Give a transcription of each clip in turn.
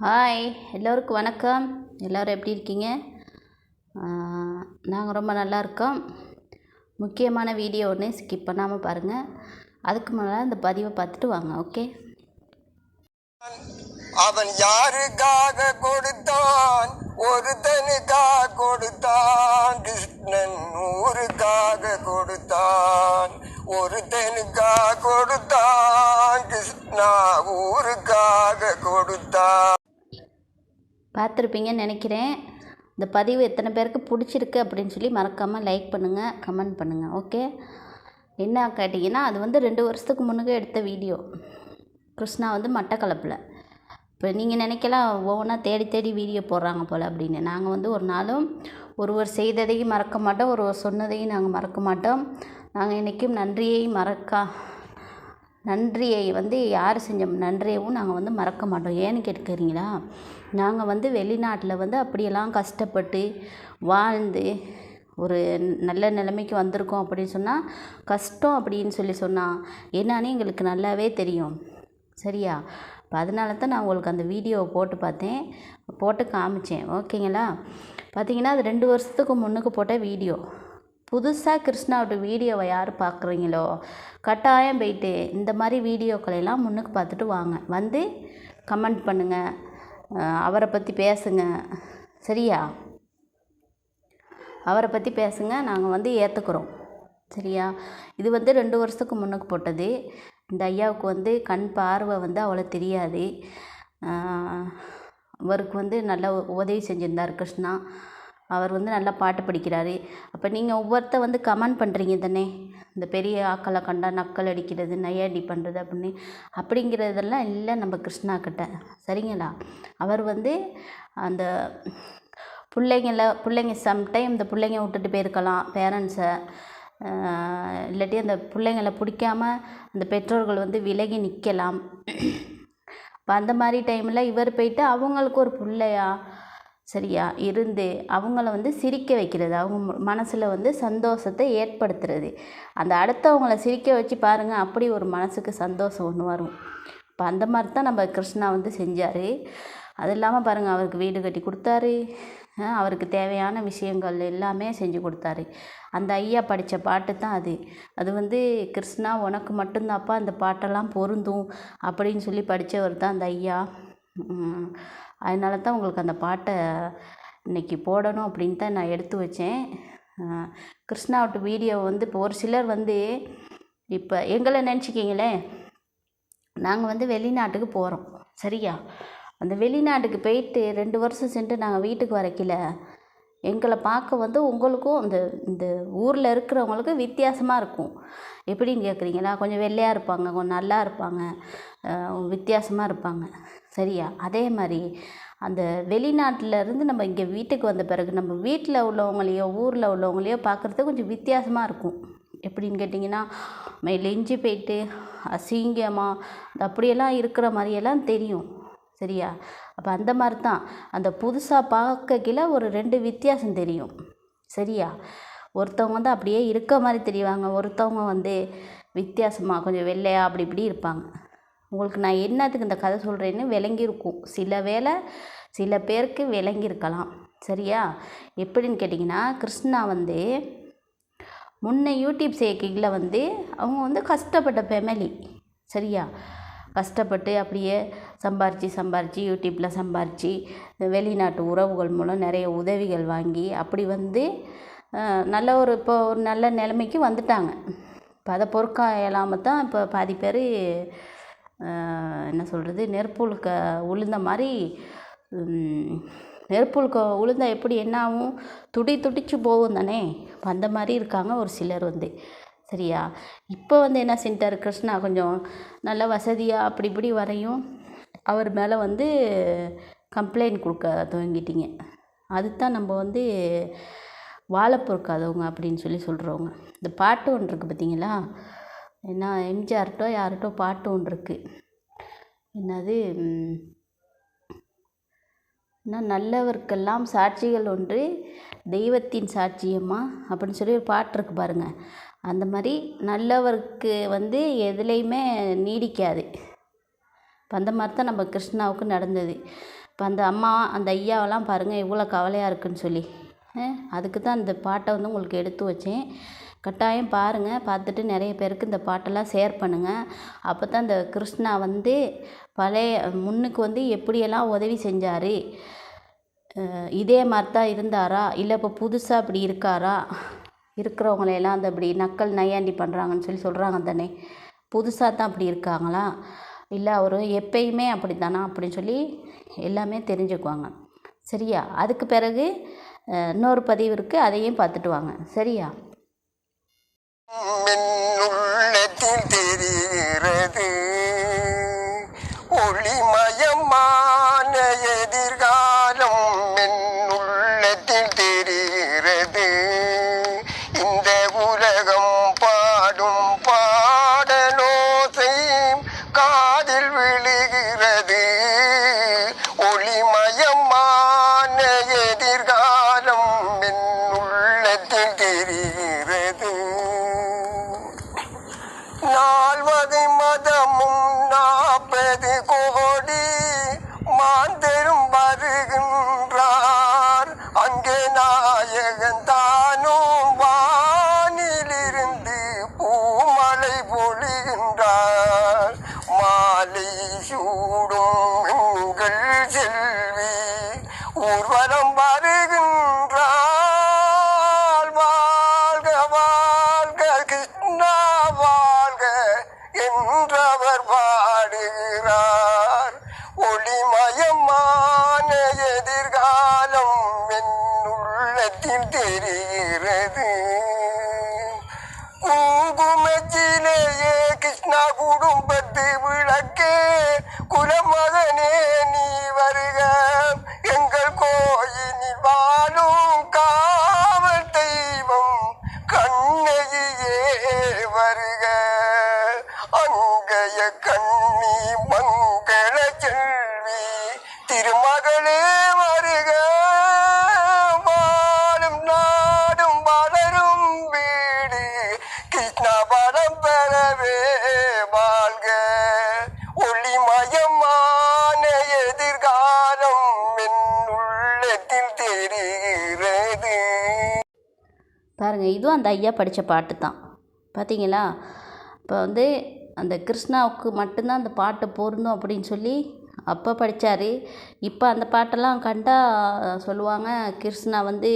Hi எல்லோருக்கும் வணக்கம். எல்லோரும் எப்படி இருக்கீங்க? நாங்கள் ரொம்ப நல்லா இருக்கோம். முக்கியமான வீடியோ ஒன்று ஸ்கிப் பண்ணாமல் பாருங்கள் அதுக்கு முன்னால் இந்த பதிவை பார்த்துட்டு வாங்க ஓகே அவன் யாருக்காக கொடுத்தான்? ஒருத்தனுக்காக கொடுத்தான். கிருஷ்ணன் ஊருக்காக கொடுத்தான். ஒருத்தனுக்காக கொடுத்தான். கிருஷ்ணா ஊருக்காக கொடுத்தான். பார்த்துருப்பீங்கன்னு நினைக்கிறேன். இந்த பதிவு எத்தனை பேருக்கு பிடிச்சிருக்கு அப்படின்னு சொல்லி மறக்காமல் லைக் பண்ணுங்கள் கமெண்ட் பண்ணுங்கள் ஓகே என்ன கேட்டிங்கன்னா அது வந்து ரெண்டு வருஷத்துக்கு முன்னுக்கு எடுத்த வீடியோ கிருஷ்ணா வந்து மட்டக்களப்பில் இப்போ நீங்கள் நினைக்கலாம் ஒவ்வொன்றா தேடி தேடி வீடியோ போடுறாங்க போல் அப்படின்னு. நாங்கள் வந்து ஒரு நாளும் ஒருவர் செய்ததையும் மறக்க மாட்டோம் ஒருவர் சொன்னதையும் நாங்கள் மறக்க மாட்டோம். நாங்கள் என்றைக்கும் நன்றியை மறக்கா நன்றியை வந்து யார் செஞ்ச நன்றியவும் நாங்கள் வந்து மறக்க மாட்டோம். ஏன்னு கேட்குறீங்களா நாங்கள் வந்து வெளிநாட்டில் வந்து அப்படியெல்லாம் கஷ்டப்பட்டு வாழ்ந்து ஒரு நல்ல நிலைமைக்கு வந்திருக்கோம் அப்படின்னு சொன்னால் கஷ்டம் அப்படின்னு சொல்லி சொன்னால் என்னன்னு எங்களுக்கு நல்லாவே தெரியும். சரியா? இப்போ அதனால தான் நான் உங்களுக்கு அந்த வீடியோவை போட்டு பார்த்தேன். போட்டு காமிச்சேன். ஓகேங்களா? பார்த்தீங்கன்னா அது ரெண்டு வருஷத்துக்கு முன்னுக்கு போட்ட வீடியோ. புதுசாக கிருஷ்ணாவோட வீடியோவை யார் பார்க்குறீங்களோ கட்டாயம் போயிட்டு இந்த மாதிரி வீடியோக்களையெல்லாம் முன்னுக்கு பார்த்துட்டு வாங்க. வந்து கமெண்ட் பண்ணுங்கள் அவரை பற்றி பேசுங்க. சரியா? அவரை பற்றி பேசுங்க. நாங்கள் வந்து ஏற்றுக்குறோம் சரியா? இது வந்து ரெண்டு வருஷத்துக்கு முன்னுக்கு போட்டது. இந்த ஐயாவுக்கு வந்து கண் பார்வை வந்து அவ்வளோ தெரியாது. அவருக்கு வந்து நல்ல உதவி செஞ்சுருந்தார் கிருஷ்ணா. அவர் வந்து நல்லா பாட்டு படிக்கிறாரு. அப்போ நீங்கள் ஒவ்வொருத்த வந்து கமெண்ட் பண்ணுறீங்க தானே? இந்த பெரிய ஆக்களை கண்டா நக்கல் அடிக்கிறது நையாண்டி பண்ணுறது அப்படின்னு. அப்படிங்கிறதெல்லாம் இல்லை நம்ம கிருஷ்ணா கிட்ட. சரிங்களா? அவர் வந்து அந்த பிள்ளைங்கள பிள்ளைங்க சம்டைம் இந்த பிள்ளைங்க விட்டுட்டு போயிருக்கலாம் பேரண்ட்ஸை இல்லாட்டி அந்த பிள்ளைங்கள பிடிக்காம அந்த பெற்றோர்கள் வந்து விலகி நிற்கலாம் இப்போ அந்த மாதிரி டைமில் இவர் போயிட்டு அவங்களுக்கு ஒரு பிள்ளையா? சரியா? இருந்து அவங்கள வந்து சிரிக்க வைக்கிறது. அவங்க மனசில் வந்து சந்தோஷத்தை ஏற்படுத்துறது. அந்த அடுத்தவங்கள சிரிக்க வச்சு பாருங்கள் அப்படி ஒரு மனசுக்கு சந்தோஷம் ஒன்று வரும். இப்போ அந்த மாதிரி தான் நம்ம கிருஷ்ணா வந்து செஞ்சார். அது இல்லாமல் பாருங்கள் அவருக்கு வீடு கட்டி கொடுத்தாரு. அவருக்கு தேவையான விஷயங்கள் எல்லாமே செஞ்சு கொடுத்தாரு. அந்த ஐயா படித்த பாட்டு தான் அது. அது வந்து கிருஷ்ணா உனக்கு மட்டும்தான்ப்பா அந்த பாட்டெல்லாம் பொருந்தும் அப்படின்னு சொல்லி படித்தவர் தான் அந்த ஐயா. அதனால தான் உங்களுக்கு அந்த பாட்டை இன்றைக்கி போடணும் அப்படின்னு தான் நான் எடுத்து வச்சேன். கிருஷ்ணாவோட வீடியோ வந்து இப்போ ஒரு சிலர் வந்து இப்போ எங்களை நினச்சிக்கிங்களேன் நாங்கள் வந்து வெளிநாட்டுக்கு போகிறோம் சரியா? அந்த வெளிநாட்டுக்கு போயிட்டு ரெண்டு வருஷம் சென்று நாங்கள் வீட்டுக்கு வரைக்கல எங்களை பார்க்க வந்து உங்களுக்கும் அந்த இந்த ஊரில் இருக்கிறவங்களுக்கு வித்தியாசமாக இருக்கும். எப்படின்னு கேட்குறீங்களா கொஞ்சம் வெள்ளையாக இருப்பாங்க கொஞ்சம் நல்லா இருப்பாங்க வித்தியாசமாக இருப்பாங்க. சரியா? அதே மாதிரி அந்த வெளிநாட்டிலேருந்து நம்ம இங்கே வீட்டுக்கு வந்த பிறகு நம்ம வீட்டில் உள்ளவங்களையோ ஊரில் உள்ளவங்களையோ பார்க்குறது கொஞ்சம் வித்தியாசமாக இருக்கும். எப்படின்னு கேட்டிங்கன்னா மெலிஞ்சு போயிட்டு அசிங்கமாக அப்படியெல்லாம் இருக்கிற மாதிரியெல்லாம் தெரியும். சரியா? அப்போ அந்த மாதிரி தான் அந்த புதுசாக பார்க்கக்கில ஒரு ரெண்டு வித்தியாசம் தெரியும். சரியா? ஒருத்தவங்க வந்து அப்படியே இருக்க மாதிரி தெரிவாங்க. ஒருத்தவங்க வந்து வித்தியாசமாக கொஞ்சம் வெள்ளையாக அப்படி இப்படி இருப்பாங்க. உங்களுக்கு நான் என்னத்துக்கு இந்த கதை சொல்கிறேன்னு விளங்கியிருக்கும். சில வேளை சில பேருக்கு விளங்கியிருக்கலாம். சரியா? எப்படின்னு கேட்டிங்கன்னா கிருஷ்ணா வந்து முன்ன யூடியூப் சேர்க்கையில் வந்து அவங்க வந்து கஷ்டப்பட்ட ஃபேமிலி சரியா? கஷ்டப்பட்டு அப்படியே சம்பாரித்து சம்பாரித்து யூடியூப்பில் சம்பாரித்து வெளிநாட்டு உறவுகள் மூலம் நிறைய உதவிகள் வாங்கி அப்படி வந்து நல்ல ஒரு இப்போ ஒரு நல்ல நிலைமைக்கு வந்துட்டாங்க. இப்போ அதை பொறுக்க இயலாமல் தான் இப்போ பாதி பேர் என்ன சொல்கிறது நெருப்புழுக்க உளுந்த மாதிரி நெருப்புழுக்க உளுந்தா எப்படி என்ன ஆகும் துடி துடிச்சு போகும் தானே இப்போ அந்த மாதிரி இருக்காங்க ஒரு சிலர் வந்து. சரியா? இப்போ வந்து என்ன செஞ்சிட்டார் கிருஷ்ணா? கொஞ்சம் நல்ல வசதியாக அப்படி இப்படி வரையும் அவர் மேலே வந்து கம்ப்ளைண்ட் கொடுக்க துவங்கிட்டீங்க. அதுதான் நம்ம வந்து வாழ பொறுக்காதவங்க அப்படின்னு சொல்லி சொல்கிறவங்க இந்த பாட்டு ஒன்று இருக்குது பார்த்தீங்களா என்ன எம்ஜிஆர்கிட்ட யார்கிட்டோ பாட்டு ஒன்று இருக்குது என்னது? என்ன நல்லவர்க்கெல்லாம் சாட்சிகள் ஒன்று தெய்வத்தின் சாட்சியம்மா அப்படின்னு சொல்லி ஒரு பாட்டு இருக்குது பாருங்கள் அந்த மாதிரி நல்லவருக்கு வந்து எதுலேயுமே நீடிக்காது. இப்போ அந்த மாதிரி தான் நம்ம கிருஷ்ணாவுக்கு நடந்தது. இப்போ அந்த அம்மா அந்த ஐயாவெல்லாம் பாருங்கள் எவ்வளோ கவலையாக இருக்குதுன்னு சொல்லி. அதுக்கு தான் இந்த பாட்டை வந்து உங்களுக்கு எடுத்து வச்சேன். கட்டாயம் பாருங்கள் பார்த்துட்டு நிறைய பேருக்கு இந்த பாட்டெல்லாம் ஷேர் பண்ணுங்கள் அப்போ தான் இந்த கிருஷ்ணா வந்து பழைய முன்னுக்கு வந்து எப்படியெல்லாம் உதவி செஞ்சார்? இதே மாதிரி தான் இருந்தாரா? இல்லை இப்போ புதுசாக இப்படி இருக்காரா? இருக்கிறவங்களையெல்லாம் அந்த அப்படி நக்கல் நையாண்டி பண்ணுறாங்கன்னு சொல்லி சொல்கிறாங்க தானே புதுசாக தான் அப்படி இருக்காங்களா? இல்லை அவர் எப்பயுமே அப்படி தானா அப்படின்னு சொல்லி எல்லாமே தெரிஞ்சுக்குவாங்க. சரியா? அதுக்கு பிறகு இன்னொரு பதிவு இருக்குது அதையும் பார்த்துட்டு வாங்க. சரியா? தெரிகிறது. ஒளிமயமான எதிர்காலம் பூமலை பொழிகின்றார் குடும்பத்து விளக்கே குலமகனே நீ வருக. மயமான எதிர்காலம் என் உள்ளத்தில் தெரிகிறது. பாருங்கள் இதுவும் அந்த ஐயா படித்த பாட்டு தான். பார்த்தீங்களா இப்போ வந்து அந்த கிருஷ்ணாவுக்கு மட்டும்தான் அந்த பாட்டு பொருந்தும் அப்படின்னு சொல்லி அப்போ படித்தார் இப்போ அந்த பாட்டெல்லாம் கண்டா சொல்லுவாங்க கிருஷ்ணா வந்து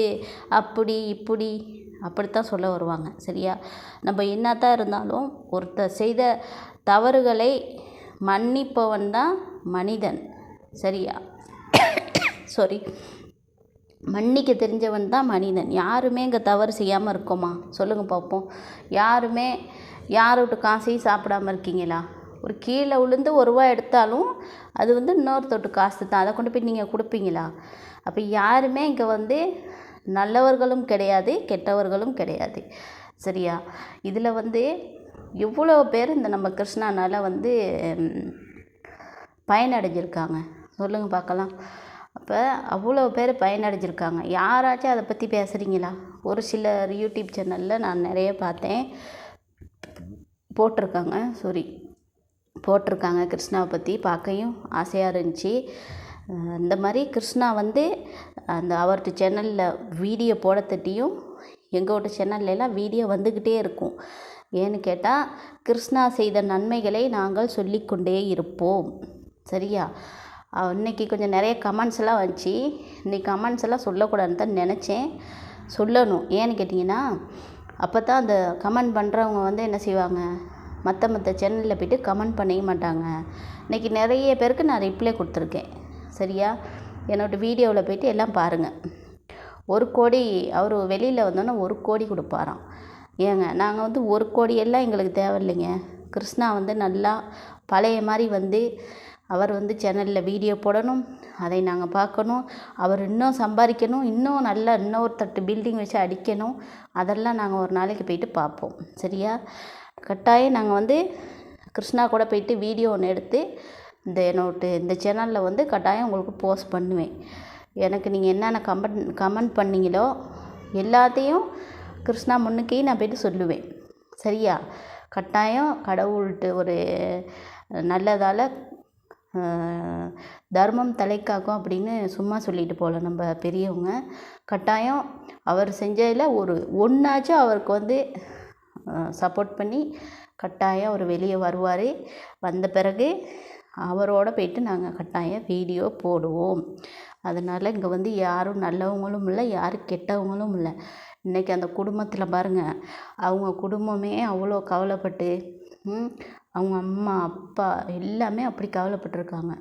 அப்படி இப்படி அப்படித்தான் சொல்ல வருவாங்க சரியா? நம்ம என்னத்தான் இருந்தாலும் ஒருத்தர் செய்த தவறுகளை மன்னிப்பவன் தான் மனிதன். சரியா? சாரி மன்னிக்க தெரிஞ்சவன் தான் மனிதன். யாருமே இங்கே தவறு செய்யாமல் இருக்கோமா? சொல்லுங்கள் பார்ப்போம் யாருமே யார் காசையும் சாப்பிடாம இருக்கீங்களா? ஒரு கீழே விழுந்து ஒரு ரூபா எடுத்தாலும் அது வந்து இன்னொருத்தொட்டு காசு தான். அதை கொண்டு போய் நீங்கள் கொடுப்பீங்களா? அப்போ யாருமே இங்கே வந்து நல்லவர்களும் கிடையாது கெட்டவர்களும் கிடையாது. சரியா? இதில் வந்து எவ்வளோ பேர் இந்த நம்ம கிருஷ்ணானால் வந்து பயனடைஞ்சிருக்காங்க. சொல்லுங்கள் பார்க்கலாம். அப்போ அவ்வளோ பேர் பயனடைஞ்சிருக்காங்க. யாராச்சும் அதை பற்றி பேசுகிறீங்களா ஒரு சிலர் யூடியூப் சேனலில் நான் நிறைய பார்த்தேன். போட்டிருக்காங்க. சாரி போட்டிருக்காங்க கிருஷ்ணாவை பற்றி பார்க்கையும் ஆசையாக இருந்துச்சு. இந்த மாதிரி கிருஷ்ணா வந்து அந்த அவர்கிட்ட சேனலில் வீடியோ போட தட்டியும் எங்கள் வீட்டு சேனல்லாம் வீடியோ வந்துக்கிட்டே இருக்கும். ஏன்னு கேட்டால் கிருஷ்ணா செய்த நன்மைகளை நாங்கள் சொல்லிக்கொண்டே இருப்போம். சரியா? இன்னைக்கு கொஞ்சம் நிறைய கமெண்ட்ஸ் எல்லாம் வந்துச்சு. இன்றைக்கி கமெண்ட்ஸ் எல்லாம் சொல்லக்கூடாதுன்னு தான் நினச்சேன். சொல்லணும். ஏன்னு கேட்டிங்கன்னா அப்போ தான் அந்த கமெண்ட் பண்ணுறவங்க வந்து என்ன செய்வாங்க? மற்ற மற்ற சேனலில் போய்ட்டு கமெண்ட் பண்ணிக்க மாட்டாங்க. இன்றைக்கி நிறைய பேருக்கு நான் ரிப்ளை கொடுத்துருக்கேன். சரியா? என்னோடய வீடியோவில் போய்ட்டு எல்லாம் பாருங்கள் ஒரு கோடி அவர் வெளியில் வந்தோன்னே ஒரு கோடி கொடுப்பாராம். ஏங்க நாங்கள் வந்து ஒரு கோடியெல்லாம் எங்களுக்கு தேவையில்லைங்க. கிருஷ்ணா வந்து நல்லா பழைய மாதிரி வந்து அவர் வந்து சேனலில் வீடியோ போடணும் அதை நாங்கள் பார்க்கணும் அவர் இன்னும் சம்பாதிக்கணும் இன்னும் நல்லா இன்னொரு தட்டு பில்டிங் வச்சு அடிக்கணும் அதெல்லாம் நாங்கள் ஒரு நாளைக்கு போயிட்டு பார்ப்போம். சரியா? கட்டாயம் நாங்கள் வந்து கிருஷ்ணா கூட போயிட்டு வீடியோ ஒன்று எடுத்து இந்த என்னோட இந்த சேனலில் வந்து கட்டாயம் உங்களுக்கு போஸ்ட் பண்ணுவேன். எனக்கு நீங்கள் என்னென்ன கமெண்ட் கமெண்ட் பண்ணீங்களோ எல்லாத்தையும் கிருஷ்ணா முன்னுக்கே நான் போயிட்டு சொல்லுவேன். சரியா? கட்டாயம் கடவுள்கிட்ட ஒரு நல்லதால் தர்மம் தலைக்காக்கும் அப்படின்னு சும்மா சொல்லிட்டு போகல நம்ம பெரியவங்க. கட்டாயம் அவர் செஞ்சதில் ஒரு ஒன்றாச்சும் அவருக்கு வந்து சப்போர்ட் பண்ணி கட்டாயம் அவர் வெளியே வருவார். வந்த பிறகு அவரோட போயிட்டு நாங்கள் கட்டாயம் வீடியோ போடுவோம். அதனால் இங்கே வந்து யாரும் நல்லவங்களும் இல்லை யாரும் கெட்டவங்களும் இல்லை. இன்றைக்கி அந்த குடும்பத்தில் பாருங்கள் அவங்க குடும்பமே அவ்வளோ கவலைப்பட்டு அவங்க அம்மா அப்பா எல்லாமே அப்படி கவலைப்பட்டிருக்காங்க.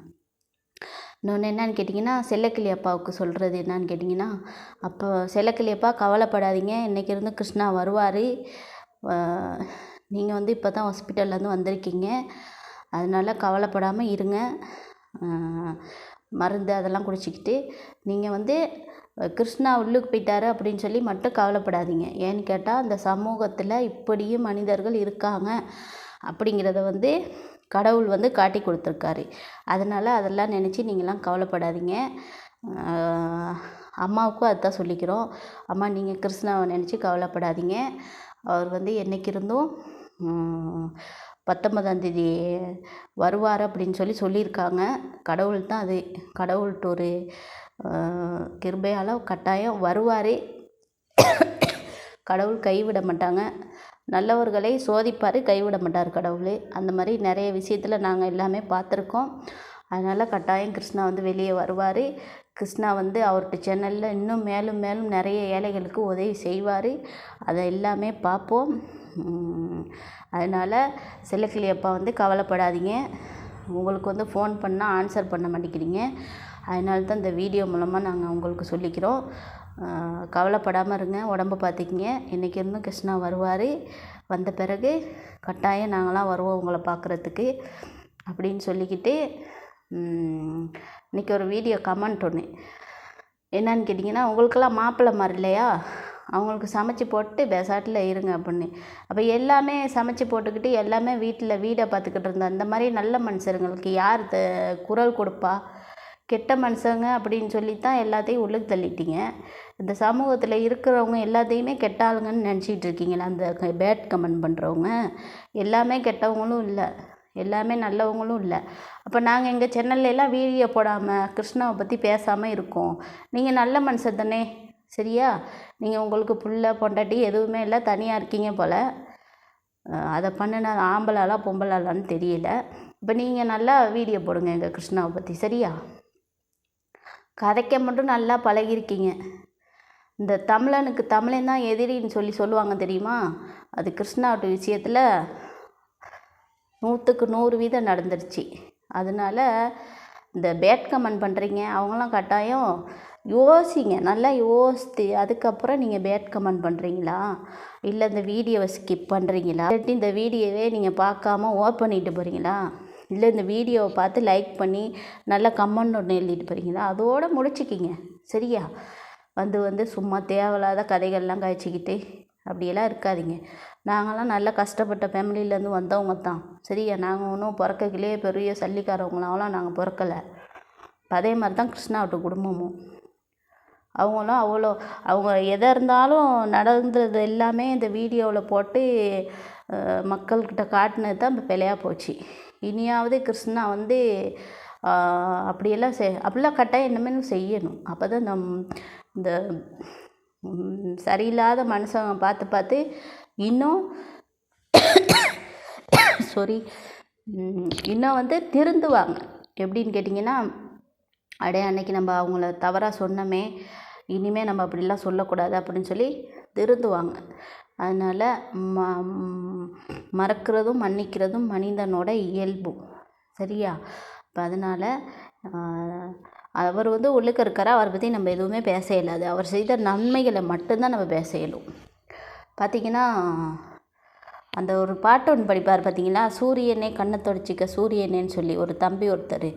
இன்னொன்று என்னன்னு கேட்டிங்கன்னா செல்லக்கிளி அப்பாவுக்கு சொல்கிறது என்னன்னு கேட்டிங்கன்னா அப்போ செல்லக்கிளி அப்பா கவலைப்படாதீங்க இன்றைக்கி இருந்து கிருஷ்ணா வருவார். நீங்கள் வந்து இப்போ தான் ஹாஸ்பிட்டல்லேருந்து வந்திருக்கீங்க. அதனால் கவலைப்படாமல் இருங்க. மருந்து அதெல்லாம் குடிச்சிக்கிட்டு நீங்கள் வந்து கிருஷ்ணா உள்ளுக்கு போயிட்டாரு அப்படின்னு சொல்லி மட்டும் கவலைப்படாதீங்க. ஏன்னு கேட்டால் அந்த சமூகத்தில் இப்படியும் மனிதர்கள் இருக்காங்க அப்படிங்கிறத வந்து கடவுள் வந்து காட்டி கொடுத்துருக்காரு. அதனால் அதெல்லாம் நினச்சி நீங்களாம் கவலைப்படாதீங்க. அம்மாவுக்கும் அதுதான் சொல்லிக்கிறோம். அம்மா நீங்கள் கிருஷ்ணாவை நினச்சி கவலைப்படாதீங்க. அவர் வந்து என்னைக்கு இருந்தும் பத்தொன்பதாந்தேதி வருவார் அப்படின்னு சொல்லி சொல்லியிருக்காங்க. கடவுள் தான் அது. கடவுள்கிட்ட ஒரு கிருபையால் கட்டாயம் வருவார். கடவுள் கைவிட மாட்டாங்க. நல்லவர்களை சோதிப்பார் கைவிட மாட்டார் கடவுள். அந்த மாதிரி நிறைய விஷயத்தில் நாங்கள் எல்லாமே பார்த்துருக்கோம். அதனால் கட்டாயம் கிருஷ்ணா வந்து வெளியே வருவார். கிருஷ்ணா வந்து அவர்கிட்ட சேனலில் இன்னும் மேலும் மேலும் நிறைய ஏழைகளுக்கு உதவி செய்வார். அதை எல்லாமே பார்ப்போம். அதனால் செல்லக்கிளி அப்பா வந்து கவலைப்படாதீங்க. உங்களுக்கு வந்து ஃபோன் பண்ணால் ஆன்சர் பண்ண மாட்டேங்கிறீங்க. அதனால தான் இந்த வீடியோ மூலமாக நாங்கள் உங்களுக்கு சொல்லிக்கிறோம். கவலைப்படாமல் இருங்க உடம்ப பார்த்துக்கிங்க இன்றைக்கி இருந்தும் கிருஷ்ணா வருவார். வந்த பிறகு கட்டாயம் நாங்களாம் வருவோம் உங்களை பார்க்குறதுக்கு அப்படின்னு சொல்லிக்கிட்டு இன்றைக்கி ஒரு வீடியோ கமெண்ட் ஒன்று என்னன்னு கேட்டிங்கன்னா உங்களுக்கெல்லாம் மாப்பிள்ளை மாதிரி இல்லையா? அவங்களுக்கு சமைச்சு போட்டு பெசாட்டில் இருங்க அப்படின்னு. அப்போ எல்லாமே சமைச்சு போட்டுக்கிட்டு எல்லாமே வீட்டில் வீடை பார்த்துக்கிட்டு இருந்த அந்த மாதிரி நல்ல மனுஷருங்களுக்கு யார் த- குரல் கொடுப்பா? கெட்ட மனுஷங்க அப்படின்னு சொல்லி தான் எல்லாத்தையும் உள்ளுக்கு தள்ளிட்டீங்க. இந்த சமூகத்தில் இருக்கிறவங்க எல்லாத்தையுமே கெட்ட ஆளுங்கன்னு நினச்சிட்டு இருக்கீங்களா? அந்த பேட் கமெண்ட் பண்ணுறவங்க எல்லாமே கெட்டவங்களும் இல்லை. எல்லாமே நல்லவங்களும் இல்லை. அப்போ நாங்கள் எங்கள் சேனல்ல வீடியோ போடாமல் கிருஷ்ணாவை பற்றி பேசாமல் இருக்கோம். நீங்கள் நல்ல மனுஷன் தானே. சரியா? நீங்கள் உங்களுக்கு புள்ள பொண்டாட்டி எதுவுமே இல்லை தனியாக இருக்கீங்க போல். அதை பண்ணின ஆம்பளாலா பொம்பளாலான்னு தெரியல. இப்போ நீங்கள் நல்லா வீடியோ போடுங்க எங்கள் கிருஷ்ணாவை பற்றி சரியா? கதைக்க மட்டும் நல்லா பழகிருக்கீங்க. இந்த தமிழனுக்கு தமிழன் தான் எதிரின்னு சொல்லி சொல்லுவாங்க தெரியுமா? அது கிருஷ்ணாவட்டு விஷயத்தில் நூற்றுக்கு நூறு வீதம் நடந்துருச்சு. அதனால் இந்த பேட் கமெண்ட் பண்ணுறீங்க அவங்களாம் கட்டாயம் யோசிங்க நல்லா யோசித்து அதுக்கப்புறம் நீங்கள் பேட் கமெண்ட் பண்ணுறீங்களா இல்லை இந்த வீடியோவை ஸ்கிப் பண்ணுறீங்களா இல்லாட்டி இந்த வீடியோவே நீங்கள் பார்க்காம ஓப் பண்ணிட்டு போகிறீங்களா இல்லை இந்த வீடியோவை பார்த்து லைக் பண்ணி நல்லா கமெண்ட் ஒன்று எழுதிட்டு போகிறீங்களா அதோடு முடிச்சுக்கிங்க சரியா? வந்து வந்து சும்மா தேவையில்லாத கதைகள்லாம் காய்ச்சிக்கிட்டு அப்படியெல்லாம் இருக்காதீங்க. நாங்களாம் நல்ல கஷ்டப்பட்ட ஃபேமிலியிலேருந்து வந்தவங்க தான். சரியா? நாங்கள் ஒன்றும் பிறக்கக்கிலே பெரிய சல்லிக்காரவங்களாவெல்லாம் நாங்கள் பிறக்கலை. அதே மாதிரி தான் கிருஷ்ணாவட்டு குடும்பமும். அவங்களும் அவ்வளோ அவங்க எதை இருந்தாலும் நடந்தது எல்லாமே இந்த வீடியோவில் போட்டு மக்கள்கிட்ட காட்டினது தான் இப்போ பிழையாக போச்சு. இனியாவது கிருஷ்ணா வந்து அப்படியெல்லாம் செய் அப்படிலாம் கட்டாயம் இனிமேலும் செய்யணும். அப்போ தான் இந்த இந்த சரியில்லாத மனுஷங்க பார்த்து பார்த்து இன்னும் சாரி இன்னும் வந்து திருந்துவாங்க. எப்படின்னு கேட்டிங்கன்னா அடே அன்னைக்கு நம்ம அவங்கள தவறாக சொன்னோமே இனிமேல் நம்ம அப்படிலாம் சொல்லக்கூடாது அப்படின்னு சொல்லி திருந்துவாங்க. அதனால் ம மறக்கிறதும் மன்னிக்கிறதும் மனிதனோட இயல்பு. சரியா? இப்போ அதனால் அவர் வந்து உள்ளுக்க இருக்காரா அவரை பற்றி நம்ம எதுவுமே பேச இயலாது. அவர் செய்த நன்மைகளை மட்டும்தான் நம்ம பேச இயலும். பார்த்திங்கன்னா அந்த ஒரு பாட்டு ஒன்று படிப்பார் பார்த்திங்கன்னா சூரியனே கண்ணை தொடச்சிக்க சூரியனேன்னு சொல்லி ஒரு தம்பி ஒருத்தர்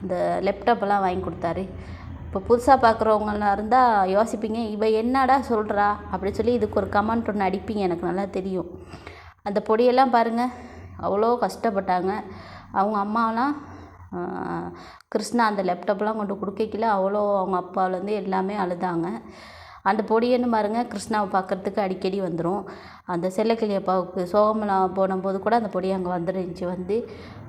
அந்த லேப்டாப்பெல்லாம் வாங்கி கொடுத்தாரு. இப்போ புதுசாக பார்க்குறவங்களாம் இருந்தால் யோசிப்பீங்க இவன் என்னடா சொல்கிறா அப்படி சொல்லி இதுக்கு ஒரு கமெண்ட் ஒன்று அடிப்பீங்க எனக்கு நல்லா தெரியும். அந்த பொடியெல்லாம் பாருங்கள் அவ்வளோ கஷ்டப்பட்டாங்க. அவங்க அம்மாலாம் கிருஷ்ணா அந்த லேப்டாப்லாம் கொண்டு கொடுக்கல அவ்வளோ அவங்க அப்பாலேருந்து எல்லாமே அழுதாங்க. அந்த பொடியன்னு பாருங்க கிருஷ்ணாவை பார்க்கறதுக்கு அடிக்கடி வந்துடும் அந்த செல்லக்கிளி அப்பாவுக்கு சோகமெல்லாம் போனபோது கூட அந்த பொடி அங்கே வந்துருந்துச்சு வந்து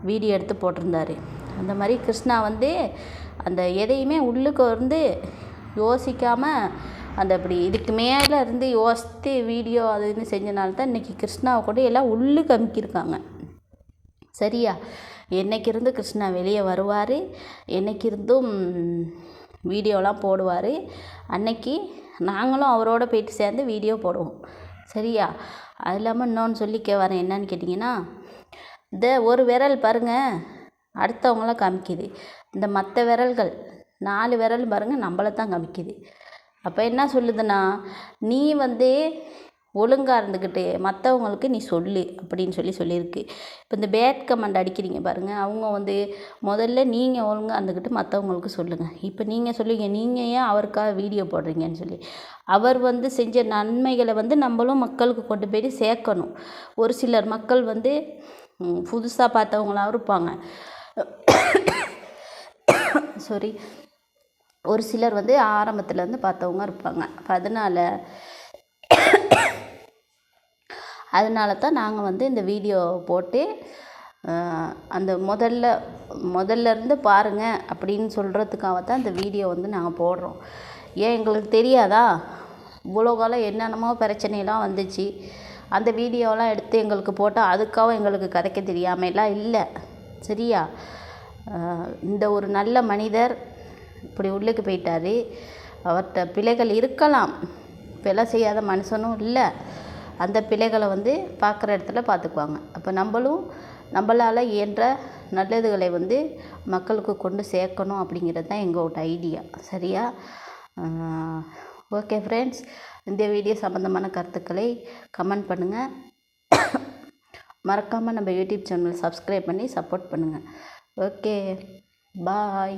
வீடியோ எடுத்து போட்டிருந்தாரு. அந்த மாதிரி கிருஷ்ணா வந்து அந்த எதையுமே உள்ளுக்கு வந்து யோசிக்காமல் அந்த அப்படி இதுக்கு மேலே இருந்து யோசித்து வீடியோ அது செஞ்சனால தான் இன்றைக்கி கிருஷ்ணாவை கூட எல்லாம் உள்ளுக்கு அமுக்கியிருக்காங்க. சரியா? என்றைக்கிருந்து கிருஷ்ணா வெளியே வருவார் என்றைக்கிருந்தும் வீடியோலாம் போடுவார். அன்னைக்கு நாங்களும் அவரோட போயிட்டு சேர்ந்து வீடியோ போடுவோம். சரியா? அது இல்லாமல் இன்னொன்று சொல்லிக்க வரேன். என்னன்னு கேட்டிங்கன்னா இந்த ஒரு விரல் பாருங்கள் அடுத்தவங்களாம் காமிக்குது. இந்த மற்ற விரல்கள் நாலு விரல் பாருங்கள் நம்மளை தான் காமிக்குது. அப்போ என்ன சொல்லுதுன்னா நீ வந்து ஒழுங்காக இருந்துக்கிட்டு மற்றவங்களுக்கு நீ சொல்லு அப்படின்னு சொல்லி சொல்லியிருக்கு. இப்போ இந்த பேட் கமெண்ட் அடிக்கிறீங்க பாருங்கள் அவங்க வந்து முதல்ல நீங்கள் ஒழுங்காக இருந்துக்கிட்டு மற்றவங்களுக்கு சொல்லுங்கள் இப்போ நீங்கள் சொல்லுவீங்க நீங்கள் ஏன் அவருக்காக வீடியோ போடுறீங்கன்னு சொல்லி. அவர் வந்து செஞ்ச நன்மைகளை வந்து நம்மளும் மக்களுக்கு கொண்டு போய் சேர்க்கணும். ஒரு சிலர் மக்கள் வந்து புதுசாக பார்த்தவங்களாவும் இருப்பாங்க. சாரி ஒரு சிலர் வந்து ஆரம்பத்தில் வந்து பார்த்தவங்க இருப்பாங்க. அப்போ அதனால் அதனால தான் நாங்கள் வந்து இந்த வீடியோ போட்டு அந்த முதல்ல முதல்ல இருந்து பாருங்கள் அப்படின்னு சொல்கிறதுக்காக தான் இந்த வீடியோ வந்து நாங்கள் போடுறோம். ஏன் எங்களுக்கு தெரியாதா? இவ்வளோ காலம் என்னென்னமோ பிரச்சனையெல்லாம் வந்துச்சு. அந்த வீடியோலாம் எடுத்து எங்களுக்கு போட்டால் அதுக்காக எங்களுக்கு கதைக்க தெரியாமலாம் இல்லை. சரியா? இந்த ஒரு நல்ல மனிதர் இப்படி உள்ளுக்கு போயிட்டார். அவர்கிட்ட பிழைகள் இருக்கலாம். பிழை செய்யாத மனுஷனும் இல்லை. அந்த பிழைகளை வந்து பார்க்குற இடத்துல பார்த்துக்குவாங்க. அப்போ நம்மளும் நம்மளால் இயன்ற நல்லதுகளை வந்து மக்களுக்கு கொண்டு சேர்க்கணும் அப்படிங்கிறது தான் எங்களோட ஐடியா. சரியா? Okay friends. இந்த வீடியோ சம்மந்தமான கருத்துக்களை கமெண்ட் பண்ணுங்கள் மறக்காமல் நம்ம யூடியூப் சேனல் சப்ஸ்கிரைப் பண்ணி சப்போர்ட் பண்ணுங்கள் ஓகே. பாய்.